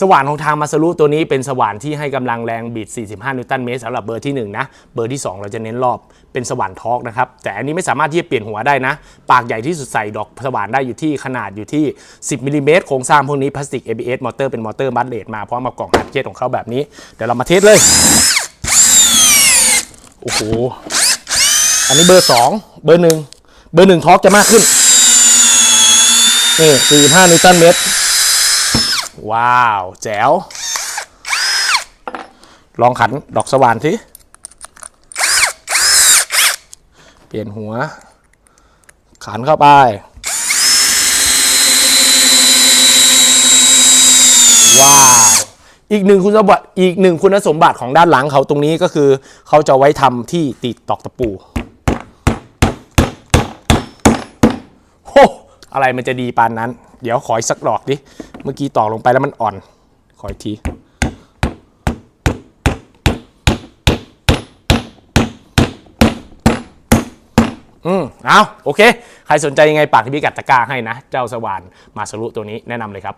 สว่านของทางมาสรุตัวนี้เป็นสว่านที่ให้กำลังแรงบิด 45 นิวตันเมตรสำหรับเบอร์ที่ 1 นะ เบอร์ที่ 2 เราจะเน้นรอบเป็นสว่านทอกนะครับ แต่อันนี้ไม่สามารถที่จะเปลี่ยนหัวได้นะ ปากใหญ่ที่สุดใส่ดอกสว่านได้อยู่ที่ขนาดอยู่ที่ 10มิลลิเมตรโครงสร้างพวกนี้พลาสติก ABS มอเตอร์เป็นมอเตอร์บัตเลดมาพร้อมกับกล่องฮาร์ดเจตของเขาแบบนี้ เดี๋ยวเรามาเทสเลย โอ้โห อันนี้เบอร์ 2 เบอร์หนึ่งเบอร์หนึ่งทอกจะมากขึ้นนี่45นิวตันเมตร ว้าว แจ๋ว ลองขันดอกสว่านสิ เปลี่ยนหัว ขันเข้าไป ว้าว อีกหนึ่งคุณสมบัติอีกหนึ่งคุณสมบัติของด้านหลังเขาตรงนี้ก็คือ เขาจะไว้ทำที่ติดตอกตะปูโหอะไรมันจะดีปานนั้น เดี๋ยวขออีกสักดอกดิ เมื่อกี้ตอกลงไปแล้วมันอ่อน ขออีกที อืมเอาโอเค ใครสนใจยังไงปากที่พี่กัดตะกร้าให้นะ เจ้าสว่านมาสรุตัวนี้แนะนำเลยครับ